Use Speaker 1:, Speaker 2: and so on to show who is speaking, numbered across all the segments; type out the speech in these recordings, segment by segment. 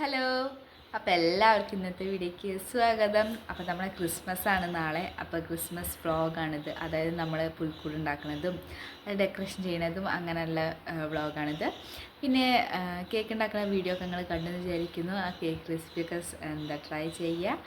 Speaker 1: Hello. അപ്പോൾ എല്ലാവർക്കും ഇന്നത്തെ വീഡിയോയ്ക്ക് സ്വാഗതം. അപ്പോൾ നമ്മളെ ക്രിസ്മസ് ആണ് നാളെ. അപ്പോൾ ക്രിസ്മസ് വ്ളോഗാണിത് അതായത് നമ്മൾ പുൽക്കൂട് ഉണ്ടാക്കുന്നതും അത് ഡെക്കറേഷൻ ചെയ്യുന്നതും അങ്ങനെയുള്ള വ്ളോഗാണിത് പിന്നെ കേക്ക് ഉണ്ടാക്കുന്ന വീഡിയോ ഒക്കെ നിങ്ങൾ കണ്ടെന്ന് വിചാരിക്കുന്നു. ആ കേക്ക് റെസിപ്പിയൊക്കെ എന്താ ട്രൈ ചെയ്യുക.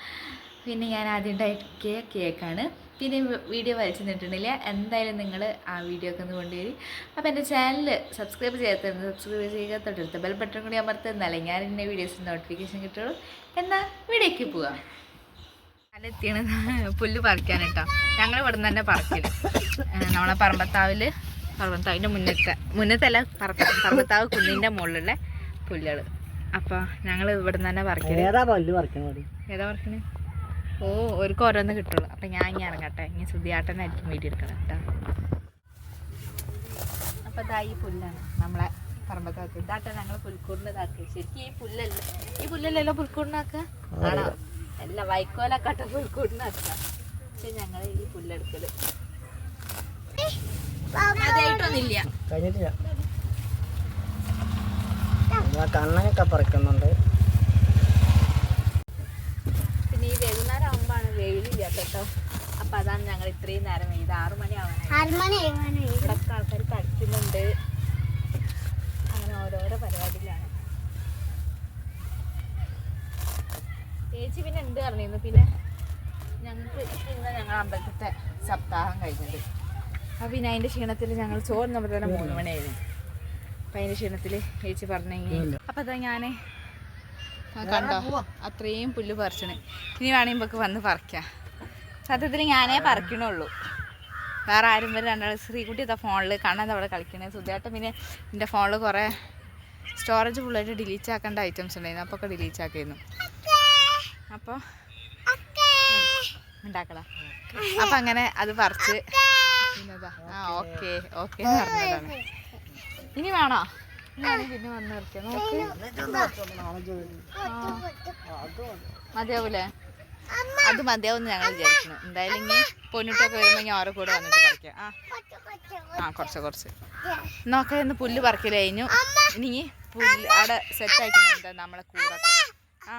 Speaker 1: പിന്നെ ഞാൻ ആദ്യം ഉണ്ടാക്കിയ കേക്കാണ്. പിന്നെ വീഡിയോ വലിച്ചു നിന്നിട്ടുണ്ടെങ്കിൽ എന്തായാലും നിങ്ങൾ ആ വീഡിയോ ഒക്കെ ഒന്ന് കൊണ്ടുവരും. അപ്പോൾ എന്റെ ചാനൽ സബ്സ്ക്രൈബ് ചെയ്യാത്തത് സബ്സ്ക്രൈബ് ചെയ്യുക തൊട്ടടുത്ത ബെൽ ബട്ടൺ കൂടി അമർത്തുന്നാലേ ഞാൻ എന്റെ വീഡിയോസിന് നോട്ടിഫിക്കേഷൻ കിട്ടുള്ളൂ. എന്നാൽ വീഡിയോയ്ക്ക് പോവാം. അതെത്തിയാണ് പുല്ല് പറിക്കാൻ കേട്ടോ. ഞങ്ങൾ ഇവിടെ നിന്ന് തന്നെ പറിക്കൽ. നമ്മളെ പറമ്പത്താവിൽ പറമ്പത്താവിന്റെ മുന്നത്തെ മുന്നത്തല്ല പറമ്പ പറമ്പത്താവ് കുന്നിന്റെ മുകളിലുള്ള പുല്ലുകൾ അപ്പോൾ ഞങ്ങൾ ഇവിടെ നിന്ന് തന്നെ പറിക്കൽ.
Speaker 2: ഏതാ പല്ല് പറിക്കണത്?
Speaker 1: ഏതാ പറിക്കണേ? ഓ ഒരു ഓരോന്ന് കിട്ടുള്ളൂ. അപ്പം ഞാൻ ഇനി ഇറങ്ങട്ടെ. ഇനി സുധിയാട്ടനായിരിക്കും വീട്ടിൽ എടുക്കണം കേട്ടോ അപ്പം ഇതാ ഈ പുല്ലാണ് നമ്മളെ പറമ്പത്താക്ക്. ഇതാട്ടെ ഞങ്ങൾ പുൽക്കൂടിന്റെ ഇതാക്കി. ശരിക്കും ഈ പുല്ലല്ല? ഈ പുല്ലല്ലല്ലോ പുൽക്കൂടിനാക്കുക ആണോ? അല്ല വൈക്കോലൊക്കെ പുൽക്കൂടിനാക്കുക പക്ഷെ ഞങ്ങൾ ഈ പുല്ലെടുക്കൽ. അതായിട്ടൊന്നുമില്ല
Speaker 2: കഴിഞ്ഞിട്ടില്ല. കണ്ണനൊക്കെ പറിക്കുന്നുണ്ട്
Speaker 1: പിന്നെ ഈ വൈകുന്നേരം ആകുമ്പോഴാണ് വെയിലില്ലാത്ത കേട്ടോ. അപ്പൊ അതാണ് ഞങ്ങൾ ഇത്രയും നേരം ഇത് ആറു മണി ആവാനായി. ഇവിടെ ആൾക്കാർ കളിക്കുന്നുണ്ട്. അങ്ങനെ ഓരോരോ പരിപാടിയിലാണ് ചേച്ചി പിന്നെ എന്ത് പറഞ്ഞിരുന്നു? പിന്നെ ഞങ്ങൾക്ക് ഇന്ന് ഞങ്ങൾ അമ്പലത്തെ സപ്താഹം കഴിഞ്ഞത്. അപ്പം പിന്നെ അതിന്റെ ക്ഷീണത്തിൽ ഞങ്ങൾ ചോറ് നമ്മൾ തന്നെ മൂന്ന് മണിയായിരുന്നു അപ്പം അതിന്റെ ക്ഷീണത്തിൽ ചേച്ചി പറഞ്ഞെങ്കിൽ അപ്പം അതാ ഞാൻ കണ്ടോ? അത്രയും പുല്ല് പറിച്ചണ്. ഇനി വേണമെങ്കിൽ നമുക്ക് വന്ന് പറിക്കാം. സത്യത്തിൽ ഞാനേ പറിക്കണുള്ളൂ. വേറെ ആരും വരും രണ്ടാൾ ശ്രീകുട്ടി ഇതാ ഫോണിൽ കാണാൻ അവിടെ കളിക്കണേ. സുധേട്ടൻ പിന്നെ എന്റെ ഫോണിൽ കുറേ സ്റ്റോറേജ് ഫുള്ളായിട്ട് ഡിലീറ്റ് ആക്കേണ്ട ഐറ്റംസ് ഉണ്ടായിരുന്നു. അപ്പോൾ ഒക്കെ ഡിലീറ്റ് ആക്കിയിരുന്നു. അപ്പോൾ ഉണ്ടാക്കടാ. അപ്പം അങ്ങനെ അത് പറിച്ച് ആ ഓക്കെ ഓക്കെ ഇനി വേണോ? പിന്നെ വന്ന് നോക്ക്. മതിയാവൂലേ? അത് മതിയാവും ഞങ്ങൾ വിചാരിക്കുന്നു. എന്തായാലും ഇനി പൊന്നിട്ടൊക്കെ വരുമ്പോൾ ഞാൻ ഓരോ കൂടെ വന്നിട്ട് പറിക്കാം? ആ. ആ കുറച്ച് കുറച്ച്. നോക്കാം ഇന്ന് പുല്ല് പറിക്കൽ കഴിഞ്ഞു ഇനി പുല്ല് അവിടെ സെറ്റ് എന്താ നമ്മളെ കൂടെ ആ.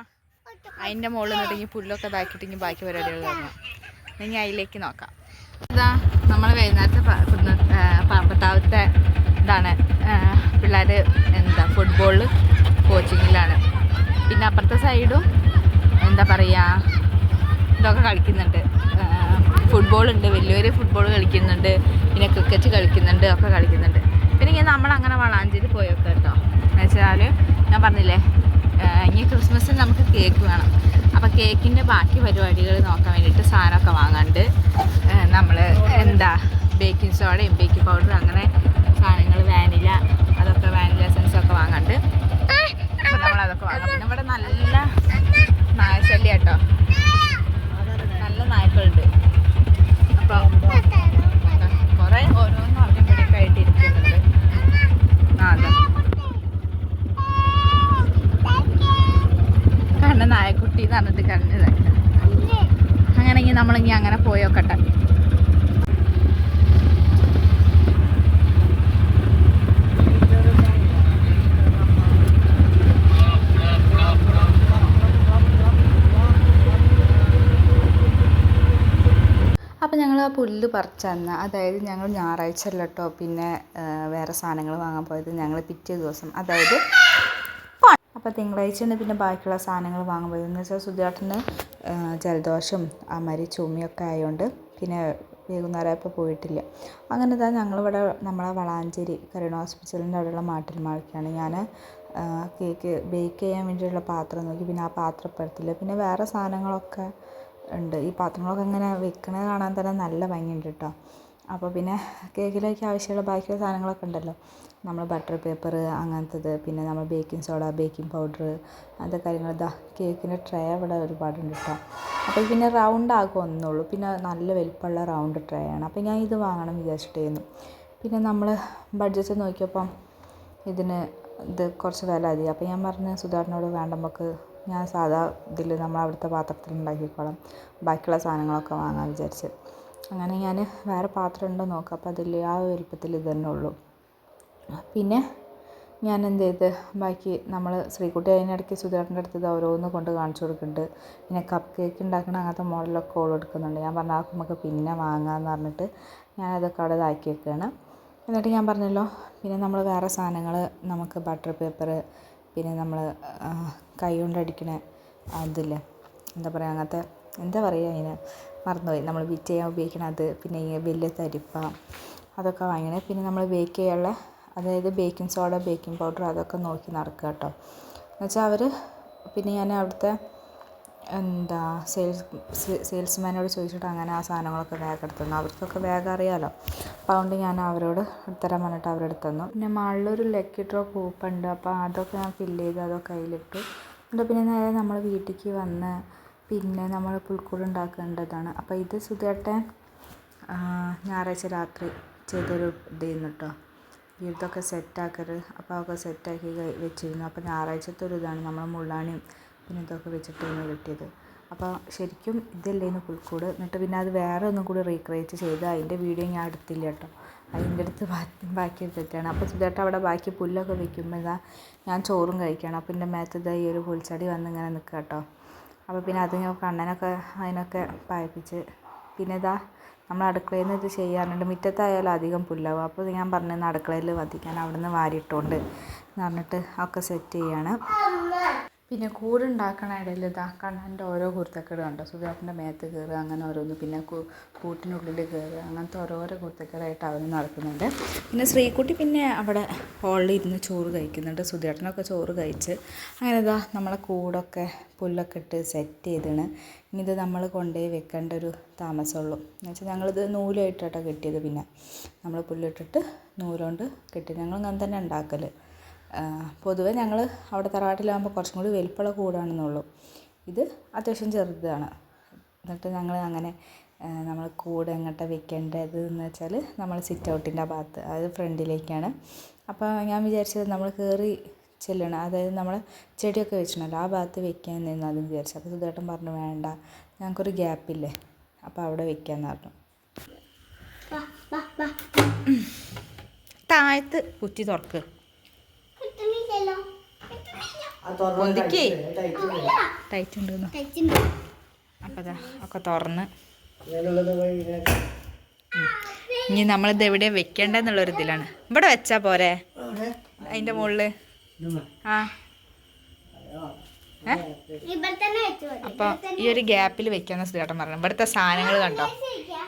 Speaker 1: അതിന്റെ മുകളിൽ നിന്നിട്ട് പുല്ലൊക്കെ ഇതാക്കിയിട്ട് ഇനി ബാക്കി പരിപാടികൾ തുടങ്ങാം ഇനി അതിലേക്ക് നോക്കാം. ഇതാ നമ്മൾ വൈകുന്നേരത്തെ പാമ്പത്താവത്തെ ഇതാണ്. പിള്ളേർ എന്താ ഫുട്ബോളിൽ കോച്ചിങ്ങിലാണ് പിന്നെ അപ്പുറത്തെ സൈഡും എന്താ പറയുക ഇതൊക്കെ കളിക്കുന്നുണ്ട്. ഫുട്ബോൾ ഉണ്ട് വലിയൊരു ഫുട്ബോൾ കളിക്കുന്നുണ്ട്. പിന്നെ ക്രിക്കറ്റ് കളിക്കുന്നുണ്ട് ഒക്കെ കളിക്കുന്നുണ്ട്. പിന്നെ ഇങ്ങനെ നമ്മളങ്ങനെ വളാഞ്ചേരി പോയൊക്കെ കേട്ടോ. എന്ന് വെച്ചാൽ ഞാൻ പറഞ്ഞില്ലേ ഇനി ക്രിസ്മസിന് നമുക്ക് കേക്ക് വേണം. അപ്പോൾ കേക്കിന്റെ ബാക്കി പരിപാടികൾ നോക്കാൻ വേണ്ടിയിട്ട് സാധനമൊക്കെ വാങ്ങാണ്ട് നമ്മൾ എന്താ ബേക്കിംഗ് സോഡയും ബേക്കിംഗ് പൗഡറും അങ്ങനെ സാധനങ്ങൾ വാനില അതൊക്കെ വാനില എസൻസ് ഒക്കെ വാങ്ങാണ്ട് അപ്പോൾ നമ്മൾ അതൊക്കെ വാങ്ങാം പിന്നെ ഇവിടെ നല്ല നായശല്യം കേട്ടോ നല്ല നായ്ക്കളുണ്ട് അപ്പോൾ കുറേ ഓരോന്നും അവിടെ ഇവിടെയൊക്കെ ആയിട്ട് ഇരിക്കുന്നുണ്ട് ആ അതെ കണ്ണ നായക്കുട്ടി എന്ന് പറഞ്ഞിട്ട് കണ്ടത് അങ്ങനെയെങ്കിൽ നമ്മളിനി അങ്ങനെ പോയോക്കട്ടെ അപ്പോൾ ഞങ്ങൾ ആ പുല്ല് പറിച്ചന്ന് അതായത് ഞങ്ങൾ ഞായറാഴ്ച അല്ല കേട്ടോ പിന്നെ വേറെ സാധനങ്ങൾ വാങ്ങാൻ പോയത് ഞങ്ങൾ പിറ്റേ ദിവസം അതായത് അപ്പോൾ തിങ്കളാഴ്ചയാണ് പിന്നെ ബാക്കിയുള്ള സാധനങ്ങൾ വാങ്ങാൻ പോയത്. എന്ന് വെച്ചാൽ സുധിയാട്ടന് ജലദോഷം അമരി ചുമയൊക്കെ ആയതുകൊണ്ട് പിന്നെ വൈകുന്നേരമായപ്പോൾ പോയിട്ടില്ല. അങ്ങനെ ഇതാ ഞങ്ങളിവിടെ നമ്മളെ വളാഞ്ചേരി കരുണ ഹോസ്പിറ്റലിന്റെ അവിടെയുള്ള മാട്ടിൽ മാളിക്കാണ്. ഞാൻ കേക്ക് ബേക്ക് ചെയ്യാൻ വേണ്ടിയിട്ടുള്ള പാത്രം നോക്കി പിന്നെ ആ പാത്രപ്പെടുത്തില്ല പിന്നെ വേറെ സാധനങ്ങളൊക്കെ ഉണ്ട്. ഈ പാത്രങ്ങളൊക്കെ ഇങ്ങനെ വെക്കണത് കാണാൻ തന്നെ നല്ല ഭംഗിയുണ്ട് കേട്ടോ അപ്പോൾ പിന്നെ കേക്കിലേക്ക് ആവശ്യമുള്ള ബാക്കിയുള്ള സാധനങ്ങളൊക്കെ ഉണ്ടല്ലോ. നമ്മൾ ബട്ടർ പേപ്പർ അങ്ങനത്തത് പിന്നെ നമ്മൾ ബേക്കിംഗ് സോഡ ബേക്കിംഗ് പൗഡർ അങ്ങനത്തെ കാര്യങ്ങൾ. ഇതാ കേക്കിന്റെ ട്രേ ഇവിടെ ഒരുപാടുണ്ട് കേട്ടോ അപ്പോൾ പിന്നെ റൗണ്ട് ആകും ഒന്നുള്ളൂ. പിന്നെ നല്ല വലിപ്പമുള്ള റൗണ്ട് ട്രേ ആണ്. അപ്പോൾ ഞാൻ ഇത് വാങ്ങണം വിചാരിച്ചിട്ടായിരുന്നു പിന്നെ നമ്മൾ ബഡ്ജറ്റ് നോക്കിയപ്പം ഇതിന് ഇത് കുറച്ച് വില അധികം. അപ്പോൾ ഞാൻ പറഞ്ഞു സുധാറിനോട് വേണ്ട നമുക്ക് ഞാൻ സാധാ ഇതിൽ നമ്മൾ അവിടുത്തെ പാത്രത്തിൽ ഉണ്ടാക്കിക്കോളാം. ബാക്കിയുള്ള സാധനങ്ങളൊക്കെ വാങ്ങാൻ വിചാരിച്ച്. അങ്ങനെ ഞാൻ വേറെ പാത്രം ഉണ്ടോ നോക്കാം. അപ്പോൾ അതിൽ ആ വലുപ്പത്തിൽ ഇത് തന്നെ ഉള്ളൂ. പിന്നെ ഞാൻ എന്ത് ചെയ്ത് ബാക്കി നമ്മൾ ശ്രീകുട്ടി അതിനിടയ്ക്ക് സുധേട്ടന്റെ അടുത്ത് ഇത് ഓരോന്ന് കൊണ്ട് കാണിച്ചു കൊടുക്കുന്നുണ്ട്. പിന്നെ കപ്പ് കേക്ക് ഉണ്ടാക്കുന്ന അങ്ങനത്തെ മോഡലൊക്കെ ഓൾ എടുക്കുന്നുണ്ട്. ഞാൻ പറഞ്ഞ ആ നമുക്ക് പിന്നെ വാങ്ങാമെന്ന് പറഞ്ഞിട്ട് ഞാനതൊക്കെ അവിടെ ഇതാക്കി വെക്കുകയാണ്. എന്നിട്ട് ഞാൻ പറഞ്ഞല്ലോ പിന്നെ നമ്മൾ വേറെ സാധനങ്ങൾ നമുക്ക് ബട്ടർ പേപ്പർ പിന്നെ നമ്മൾ കൈ കൊണ്ടടിക്കണ അതില്ലേ? എന്താ പറയുക അങ്ങനത്തെ എന്താ പറയുക അതിന്? മറന്നുപോയി. നമ്മൾ ബീറ്റ് ചെയ്യാൻ ഉപയോഗിക്കണ അത് പിന്നെ ഈ വലിയ തരിപ്പ അതൊക്കെ വാങ്ങിക്കണേ. പിന്നെ നമ്മൾ ബേക്ക് ചെയ്യാനുള്ള അതായത് ബേക്കിംഗ് സോഡ ബേക്കിംഗ് പൗഡർ അതൊക്കെ നോക്കി നടക്കുക കേട്ടോ എന്നുവെച്ചാൽ അവർ പിന്നെ ഞാൻ അവിടുത്തെ എന്താ സെയിൽസ് സെയിൽസ്മാനോട് ചോദിച്ചിട്ട് അങ്ങനെ ആ സാധനങ്ങളൊക്കെ വേഗം എടുത്തു തന്നു അവർക്കൊക്കെ വേഗം അറിയാമല്ലോ അപ്പോൾ അതുകൊണ്ട് ഞാൻ അവരോട് എടുത്തരാൻ പറഞ്ഞിട്ട് അവരെടുത്ത് തന്നു. പിന്നെ മാളിലൊരു ലക്കി ഡ്രോ കൂപ്പുണ്ട് അപ്പോൾ അതൊക്കെ ഞാൻ ഫില്ല് ചെയ്ത്. അതൊക്കെ കയ്യിലിട്ടു. എന്നിട്ട് പിന്നെ നേരെ നമ്മൾ വീട്ടിലേക്ക് വന്ന് പിന്നെ നമ്മൾ പുൽക്കൂട് ഉണ്ടാക്കേണ്ടതാണ്. അപ്പോൾ ഇത് സുധേട്ടൻ ഞായറാഴ്ച രാത്രി ചെയ്തൊരു ഇതായിരുന്നു കേട്ടോ ഇതൊക്കെ സെറ്റാക്കരുത് അപ്പോൾ അതൊക്കെ സെറ്റാക്കി വെച്ചിരുന്നു. അപ്പോൾ ഞായറാഴ്ചത്തെ ഒരു ഇതാണ്. നമ്മൾ മുള്ളാണിയും പിന്നെ ഇതൊക്കെ വെച്ചിട്ടായിരുന്നു കിട്ടിയത് അപ്പോൾ ശരിക്കും ഇതല്ലേന്ന് പുൽക്കൂട്? എന്നിട്ട് പിന്നെ അത് വേറെ ഒന്നും കൂടി റീക്രിയേറ്റ് ചെയ്ത് അതിന്റെ വീഡിയോ ഞാൻ എടുത്തില്ല കേട്ടോ. അതിന്റെ അടുത്ത് ബാക്കി എടുത്തിട്ടാണ്. അപ്പോൾ സുധേട്ട അവിടെ ബാക്കി പുല്ലൊക്കെ വെക്കുമ്പോൾ ഇതാ ഞാൻ ചോറും കഴിക്കണം. അപ്പോൾ എന്റെ മേത്ത് ഇതാ ഈ ഒരു പുൽച്ചടി വന്ന് ഇങ്ങനെ നിൽക്കുക കേട്ടോ. അപ്പോൾ പിന്നെ അത് ഞാൻ കണ്ണനൊക്കെ അതിനൊക്കെ പായിപ്പിച്ച് പിന്നെ ഇതാ നമ്മൾ അടുക്കളയിൽ നിന്ന് ഇത് ചെയ്യാറുണ്ട്. മുറ്റത്തായാലും അധികം പുല്ലാവും. അപ്പോൾ ഞാൻ പറഞ്ഞു അടുക്കളയിൽ വധിക്കാൻ അവിടെ നിന്ന് വാരിയിട്ടുകൊണ്ട് എന്ന് പറഞ്ഞിട്ട് ഒക്കെ സെറ്റ് ചെയ്യാണ്. പിന്നെ കൂടുണ്ടാക്കണ ഇടയിൽ ഇതാ കണ്ണന്റെ ഓരോ കുരുത്തക്കേട് കണ്ടോ? സുധാകരന്റെ മേത്ത് കയറുക അങ്ങനെ ഓരോന്ന് പിന്നെ കൂട്ടിനുള്ളിൽ കയറുക അങ്ങനത്തെ ഓരോരോ കുരുത്തക്കേടായിട്ട് അവന് നടക്കുന്നുണ്ട് പിന്നെ ശ്രീകുട്ടി പിന്നെ അവിടെ ഹോളിൽ ഇരുന്ന് ചോറ് കഴിക്കുന്നുണ്ട്. സുധേട്ടനൊക്കെ ചോറ് കഴിച്ച് അങ്ങനെ ഇതാ നമ്മളെ കൂടൊക്കെ പുല്ലൊക്കെ ഇട്ട് സെറ്റ് ചെയ്തിണ്. ഇനി ഇത് നമ്മൾ കൊണ്ടുപോയി വെക്കേണ്ട ഒരു താമസമുള്ളൂ. എന്ന് വെച്ചാൽ ഞങ്ങളിത് നൂലായിട്ടാട്ടോ കെട്ടിയത് പിന്നെ. നമ്മൾ പുല്ലിട്ടിട്ട് നൂലുകൊണ്ട് കെട്ടി. ഞങ്ങൾ അങ്ങനെ തന്നെ ഉണ്ടാക്കൽ പൊതുവെ ഞങ്ങൾ അവിടെ തറവാട്ടിലാകുമ്പോൾ കുറച്ചും കൂടി വലിപ്പമുള്ള കൂടാണെന്നുള്ളൂ. ഇത് അത്യാവശ്യം ചെറുതാണ്. എന്നിട്ട് ഞങ്ങൾ അങ്ങനെ നമ്മൾ കൂട് എങ്ങോട്ടാണ് വെക്കേണ്ടത് എന്ന് വെച്ചാൽ നമ്മൾ സിറ്റ് ഔട്ടിന്റെ ഭാഗത്ത് അതായത് ഫ്രണ്ടിലേക്കാണ്. അപ്പോൾ ഞാൻ വിചാരിച്ചത് നമ്മൾ കയറി ചെല്ലണം. അതായത് നമ്മൾ ചെടിയൊക്കെ വെച്ചിട്ടുണ്ടല്ലോ ആ ഭാഗത്ത് വെക്കാൻ നിന്ന് അതും വിചാരിച്ചു അപ്പോൾ സുധേട്ടൻ പറഞ്ഞു വേണ്ട ഞങ്ങൾക്കൊരു ഗ്യാപ്പില്ലേ അപ്പോൾ അവിടെ വെക്കാമെന്ന് പറഞ്ഞു. താഴത്ത് കുറ്റി പൊന്തിക്കേ. ടൈറ്റ് ഉണ്ടെന്ന് ഒക്കെ തുറന്ന്. ഇനി നമ്മളിത് എവിടെ വെക്കേണ്ടെന്നുള്ളൊരു ഇതിലാണ്. ഇവിടെ വെച്ചാ പോരെ? അതിന്റെ മുകളിൽ ആ. അപ്പൊ അപ്പോൾ ഈ ഒരു ഗ്യാപ്പിൽ വെക്കാന്ന് സുധേട്ടൻ പറഞ്ഞു. ഇവിടുത്തെ സാധനങ്ങൾ കണ്ടോ?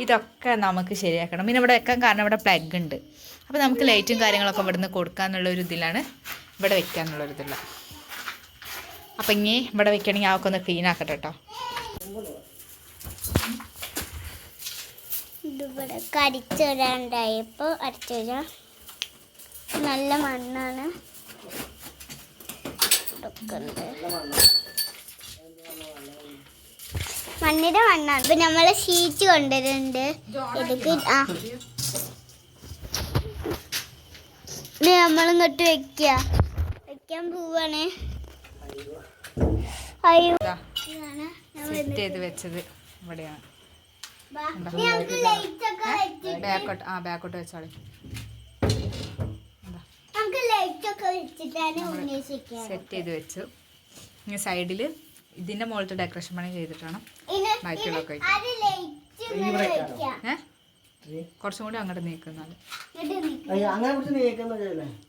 Speaker 1: ഇതൊക്കെ നമുക്ക് ശരിയാക്കണം. പിന്നെ ഇവിടെ വെക്കാൻ കാരണം ഇവിടെ പ്ലഗ് ഉണ്ട്. അപ്പോൾ നമുക്ക് ലൈറ്റും കാര്യങ്ങളൊക്കെ ഇവിടുന്ന് കൊടുക്കാന്നുള്ള ഒരു ഇതിലാണ്. ഇവിടെ വെക്കാനുള്ള ഒരിതില്ല അപ്പം ഇനി ഇവിടെ വെക്കണമെങ്കിൽ ആൾക്ക് ഒന്ന് ക്ലീൻ ആക്കട്ടെ കേട്ടോ.
Speaker 3: ഇതിവിടെ അടിച്ചുവരാണ്ടായപ്പോൾ അടിച്ചുവരാ നല്ല മണ്ണാണ്. മണ്ണിന്റെ മണ്ണാണ്. ഇപ്പൊ നമ്മൾ ഷീറ്റ് കൊണ്ടുവരുന്നുണ്ട്. ഇതൊക്കെ ആ. നമ്മളിങ്ങോട്ട് വെക്ക പോവാണ്. ഞാൻ
Speaker 1: സെറ്റ് ചെയ്ത് വെച്ചത് ഇവിടെയാണ്.
Speaker 3: ബാ. ഇനി നമുക്ക് ലൈറ്റ് ഒക്കെ വെച്ച്
Speaker 1: ബാക്കോട്ട് ആ ബാക്കോട്ട് വെച്ചോളി.
Speaker 3: നമുക്ക് ലൈറ്റ് ഒക്കെ വെച്ചിട്ടാണ് ഉന്നയിച്ചിരിക്കുക
Speaker 1: സെറ്റ് ചെയ്ത് വെച്ചു. ഇനി സൈഡിൽ ഇതിന്റെ മുകളിലത്തെ ഡെക്കറേഷൻ പണി ചെയ്തിട്ടാണ്
Speaker 3: ഇനി
Speaker 1: ബാക്കിയുള്ളതൊക്കെ വെക്കും കുറച്ചും കൂടി അങ്ങോട്ട്
Speaker 2: നീക്കുന്നത്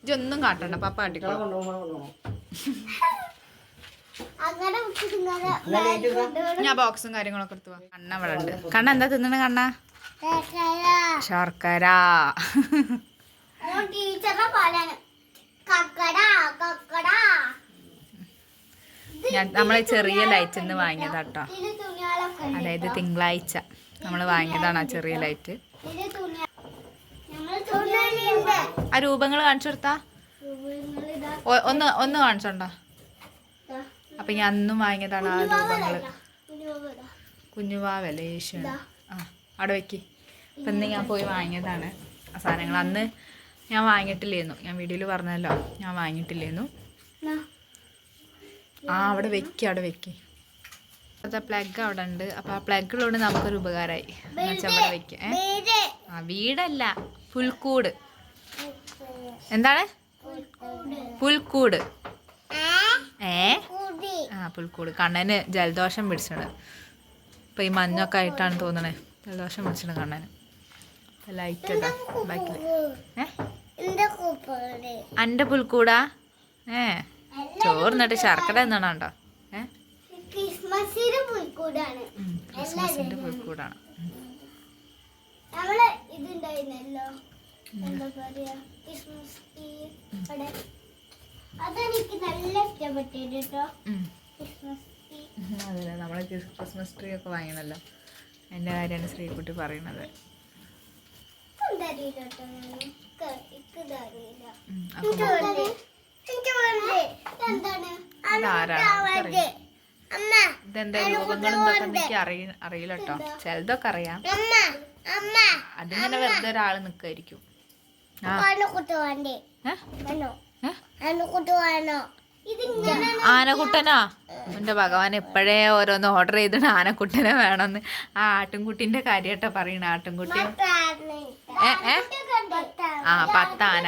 Speaker 1: ഇതൊന്നും കാട്ടണ്ട പപ്പ കാട്ടിക്കോ
Speaker 2: കൊണ്ടുപോകണം കൊണ്ടുപോകണം
Speaker 3: അങ്ങനെ വെച്ചിട്ട് ഇങ്ങനെ back കൊണ്ടുപോയി.
Speaker 1: ഞാൻ ബോക്സും കാര്യങ്ങളൊക്കെ എടുത്തു കണ്ണ ഇവിടെ ഉണ്ട്. കണ്ണ എന്താ തിന്നണ കണ്ണ? ശർക്കര. നമ്മളെ ചെറിയ ലൈറ്റിൽ നിന്ന് വാങ്ങിയതാട്ടോ. അതായത് തിങ്കളാഴ്ച നമ്മൾ വാങ്ങിയതാണ് ആ ചെറിയ ലൈറ്റ്. ആ രൂപങ്ങൾ കാണിച്ചു കൊടുത്താ. ഒന്ന് ഒന്ന് കാണിച്ചോണ്ടാ. അപ്പൊ ഞാൻ അന്നും വാങ്ങിയതാണ് ആ
Speaker 3: രൂപങ്ങൾ.
Speaker 1: കുഞ്ഞുവാവല്ലേ യേശു ആ അവിടെ വെക്ക്. അപ്പം ഇന്ന് ഞാൻ പോയി വാങ്ങിയതാണ് ആ സാധനങ്ങൾ. അന്ന് ഞാൻ വാങ്ങിയിട്ടില്ലായിരുന്നു ഞാൻ വീഡിയോയിൽ പറഞ്ഞല്ലോ ഞാൻ വാങ്ങിയിട്ടില്ലായിരുന്നു ആ അവിടെ വെക്ക് അവിടെ വെക്ക്. അതെ പ്ലഗ് അവിടെ ഉണ്ട് അപ്പോൾ ആ പ്ലഗ് ഉള്ളതുകൊണ്ട് നമുക്കൊരു ഉപകാരമായി അവിടെ ഏ? ആ വീടല്ല പുൽക്കൂട്. എന്താണ്?
Speaker 4: പുൽക്കൂട്. ഏ? ആ പുൽക്കൂട്. കണ്ണന് ജലദോഷം പിടിച്ചിട്ടുണ്ട്. ഇപ്പം ഈ മഞ്ഞൊക്കെ ആയിട്ടാണ് തോന്നണേ. ജലദോഷം പിടിച്ചിട്ടുണ്ട് കണ്ണന്. ലൈറ്റ് ഇടാ. ബാക്കിൽ ഏ? പുൽക്കൂടാ? ഏ. ചോറിന്നിട്ട് ശർക്കര എന്നാണോ ഏ
Speaker 3: ക്രിസ്മസിന് പുൽക്കൂടാണ്
Speaker 4: ക്രിസ്മസിന്റെ പുൽക്കൂടാണ്.
Speaker 3: നമ്മൾ ഇതുണ്ടായിരുന്നല്ലോ. എന്താ പറയാ? ക്രിസ്മസ് ട്രീ അവിടെ. അതെനിക്ക് നല്ല ഇഷ്ടപ്പെട്ടു കേട്ടോ ക്രിസ്മസ് ട്രീ
Speaker 4: അതല്ലേ. നമ്മൾ ക്രിസ്മസ് ട്രീ ഒക്കെ വാങ്ങണല്ലോ എന്റെ കാര്യമാണ് ശ്രീകുട്ടി പറയണത്
Speaker 3: എന്താണ്.
Speaker 4: ഇതെന്താ രൂപങ്ങളും ഇതൊക്കെ എനിക്ക് അറിയ അറിയില്ല കേട്ടോ ചിലതൊക്കെ അറിയാം. അതിങ്ങനെ വെറുതെ ഒരാൾ
Speaker 3: നിക്കായിരിക്കും. എന്റെ
Speaker 4: ഏ? ഏ? ആനക്കുട്ടനാ? എന്റെ ഭഗവാൻ എപ്പോഴേ ഓരോന്ന് ഓർഡർ ചെയ്തിട്ട് ആനക്കുട്ടനെ വേണമെന്ന് ആ ആട്ടിൻകുട്ടിന്റെ കാര്യമായിട്ടാ പറയണ ആട്ടിൻകുട്ടി ഏ ഏ? ആ പത്ത് ആന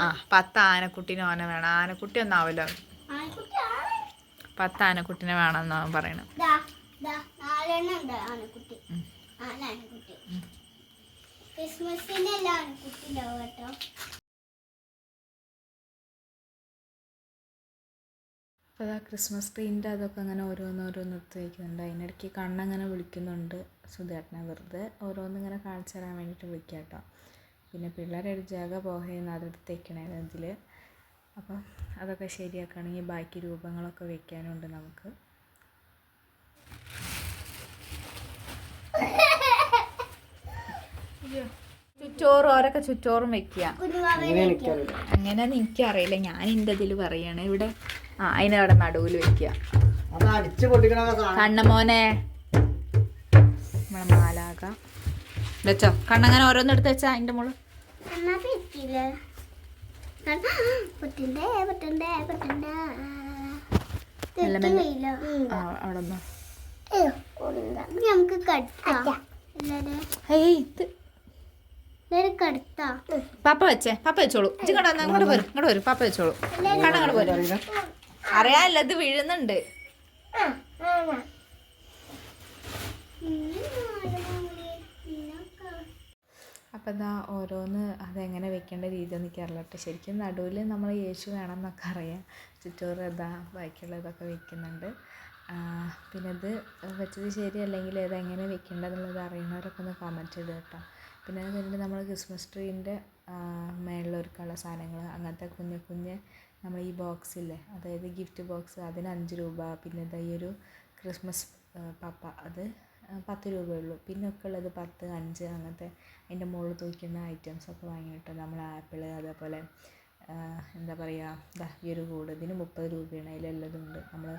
Speaker 4: ആ പത്ത് ആനക്കുട്ടീനെ ഓനെ വേണം. ആനക്കുട്ടി ഒന്നാവല്ലോ പത്ത് ആനക്കുട്ടിനെ വേണമെന്നാണ് പറയണത്.
Speaker 3: ദാ, ദാ, നാലെണ്ണം ഉണ്ട് ആനക്കുട്ടി. ആനക്കുട്ടി. ക്രിസ്മസിന് എല്ലാം ആനക്കുട്ടി ഉണ്ടാവും കേട്ടോ.
Speaker 4: അപ്പോൾ അതാ ക്രിസ്മസ് ട്രീന്റെ അതൊക്കെ അങ്ങനെ ഓരോന്നോരോന്ന് എടുത്ത് വയ്ക്കുന്നുണ്ട് അതിനിടയ്ക്ക് കണ്ണങ്ങനെ വിളിക്കുന്നുണ്ട് സുധേട്ടനെ വെറുതെ. ഓരോന്നിങ്ങനെ കാണിച്ചു തരാൻ വേണ്ടിയിട്ട് വിളിക്കാം കേട്ടോ. പിന്നെ പിള്ളേരെ ഒരു ജഗ പോഹയെന്ന് അതെടുത്ത് തയ്ക്കണേ ഇതിൽ അപ്പം അതൊക്കെ ശരിയാക്കുകയാണെങ്കിൽ ബാക്കി രൂപങ്ങളൊക്കെ വെക്കാനുണ്ട് നമുക്ക്. ചുറ്റോറും ഓരൊക്കെ ചുറ്റോറും വെക്കുക.
Speaker 1: അങ്ങനെ എനിക്കറിയില്ല
Speaker 4: ഞാൻ എന്റെ ഇതിൽ പറയാണ്. ഇവിടെ ആ അതിനവിടെ നടുവിൽ വെക്കുക. കണ്ണമോനെ. നമ്മളെ മാലാക വെച്ചോ കണ്ണങ്ങനെ ഓരോന്നെടുത്ത് വെച്ചാ അതിന്റെ മോൾ.
Speaker 3: നമുക്ക്
Speaker 4: പാപ്പ വെച്ചേ പാപ്പ വെച്ചോളൂ. കണ്ട അങ്ങോട്ട് പോരും ഇങ്ങോട്ട് വരും പാപ്പ വെച്ചോളൂ. കണ്ണ അങ്ങോട്ട് പോരും. അറിയാല്ല ഇത് വീഴുന്നുണ്ട്. അപ്പം ഇതാ ഓരോന്ന് അതെങ്ങനെ വെക്കേണ്ട രീതി ഒന്നും എനിക്കറിയില്ല കേട്ടോ ശരിക്കും നടുവിൽ നമ്മൾ യേശു വേണം എന്നൊക്കെ അറിയാം ചുറ്റോറ് ഇതാ ബാക്കിയുള്ള ഇതൊക്കെ വെക്കുന്നുണ്ട്. പിന്നെ ഇത് വെച്ചത് ശരിയല്ലെങ്കിൽ ഇത് എങ്ങനെ വെക്കേണ്ടതെന്നുള്ളത് അറിയുന്നവരൊക്കെ ഒന്ന് കമന്റ് ചെയ്ത് കേട്ടോ. പിന്നെ അത് കഴിഞ്ഞിട്ട് നമ്മൾ ക്രിസ്മസ് ട്രീന്റെ മേളിലൊരുക്കുള്ള സാധനങ്ങൾ അങ്ങനത്തെ കുഞ്ഞ് കുഞ്ഞ് നമ്മൾ ഈ ബോക്സില്ലേ അതായത് ഗിഫ്റ്റ് ബോക്സ് അതിന് അഞ്ച് രൂപ പിന്നെ ഇതാ ഈ ഒരു ക്രിസ്മസ് പപ്പ അത് പത്ത് രൂപയേ ഉള്ളൂ പിന്നെ ഒക്കെ ഉള്ളത് പത്ത് അഞ്ച് അങ്ങനത്തെ അതിന്റെ മുകളിൽ തൂക്കുന്ന ഐറ്റംസ് ഒക്കെ വാങ്ങിയിട്ട് നമ്മൾ ആപ്പിൾ അതേപോലെ എന്താ പറയുക ദാ ഈ ഒരു കൂട്. ഇതിന് മുപ്പത് രൂപയാണ്. അതിലെല്ലതും ഉണ്ട്. നമ്മൾ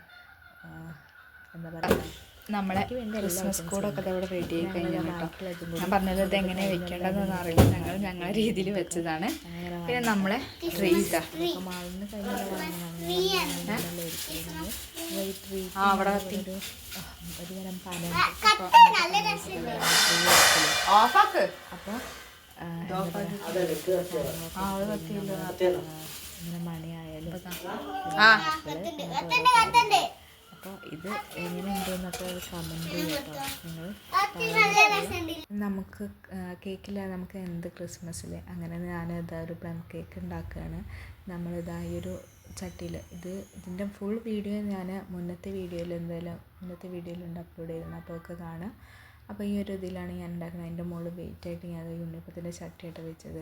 Speaker 4: എന്താ പറയുക? നമ്മളെ ക്രിസ്മസ് കൂടൊക്കെ ഇവിടെ റെഡി ആയി കഴിഞ്ഞാൽ കേട്ടോ. ഞാൻ പറഞ്ഞത് ഇത് എങ്ങനെ വെക്കേണ്ടതെന്ന് അറിയില്ല ഞങ്ങൾ ഞങ്ങളെ രീതിയിൽ വെച്ചതാണ്. പിന്നെ നമ്മളെ ട്രീ ഇതാ
Speaker 1: മാളിന്
Speaker 4: ആ അവിടെ ഓഫാക്ക്
Speaker 1: അപ്പോൾ
Speaker 4: ആ അവിടെ കത്തിയില്ല
Speaker 1: ഇങ്ങനെ മണിയായാലും
Speaker 4: ആ.
Speaker 3: കത്തണ്ട് കത്തണ്ട്.
Speaker 1: അപ്പോൾ ഇത് എങ്ങനെയുണ്ടെന്നൊക്കെ കമന്റ് ചെയ്യട്ടോ നിങ്ങൾ നമുക്ക് കേക്കില്ല നമുക്ക് എന്ത് ക്രിസ്മസിൽ അങ്ങനെ ഞാൻ ഇതാ ഒരു പ്ലം കേക്ക് ഉണ്ടാക്കുകയാണ് നമ്മളിതാ ഈ ഒരു ചട്ടിയിൽ ഇത് ഇതിന്റെ ഫുൾ വീഡിയോ ഞാൻ മുന്നത്തെ വീഡിയോയിൽ എന്തായാലും മുന്നത്തെ വീഡിയോയിലുണ്ട് അപ്ലോഡ് ചെയ്തിരുന്നു. അപ്പോൾ ഒക്കെ കാണാം. അപ്പോൾ ഈ ഒരു ഇതിലാണ് ഞാൻ ഉണ്ടാക്കുന്നത്. അതിന്റെ മുകളിൽ വെയിറ്റ് ആയിട്ട് ഞാൻ യൂണിപ്പത്തിന്റെ ചട്ടിയായിട്ട് വെച്ചത്.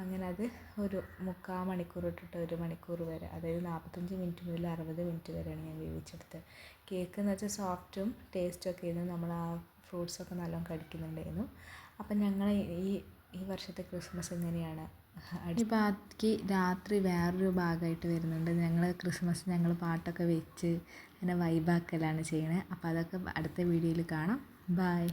Speaker 1: അങ്ങനെ അത് ഒരു മുക്കാൽ മണിക്കൂർ ഇട്ടിട്ട് ഒരു മണിക്കൂർ വരെ അതായത് നാൽപ്പത്തഞ്ച് മിനിറ്റ് മുതൽ അറുപത് മിനിറ്റ് വരെയാണ് ഞാൻ വേവിച്ചെടുത്തത്. കേക്ക് എന്ന് വെച്ചാൽ സോഫ്റ്റും ടേസ്റ്റും ഒക്കെ ആയിരുന്നു. നമ്മൾ ആ ഫ്രൂട്ട്സൊക്കെ നല്ലോണം കഴിക്കുന്നുണ്ടായിരുന്നു അപ്പം ഞങ്ങൾ ഈ ഈ വർഷത്തെ ക്രിസ്മസ് എങ്ങനെയാണ്? ഈ ബാക്കി രാത്രി വേറൊരു ഭാഗമായിട്ട് വരുന്നുണ്ട്. ഞങ്ങൾ ക്രിസ്മസ് ഞങ്ങൾ പാട്ടൊക്കെ വെച്ച് അങ്ങനെ വൈബാക്കലാണ് ചെയ്യണത് അപ്പോൾ അതൊക്കെ അടുത്ത വീഡിയോയിൽ കാണാം. Bye.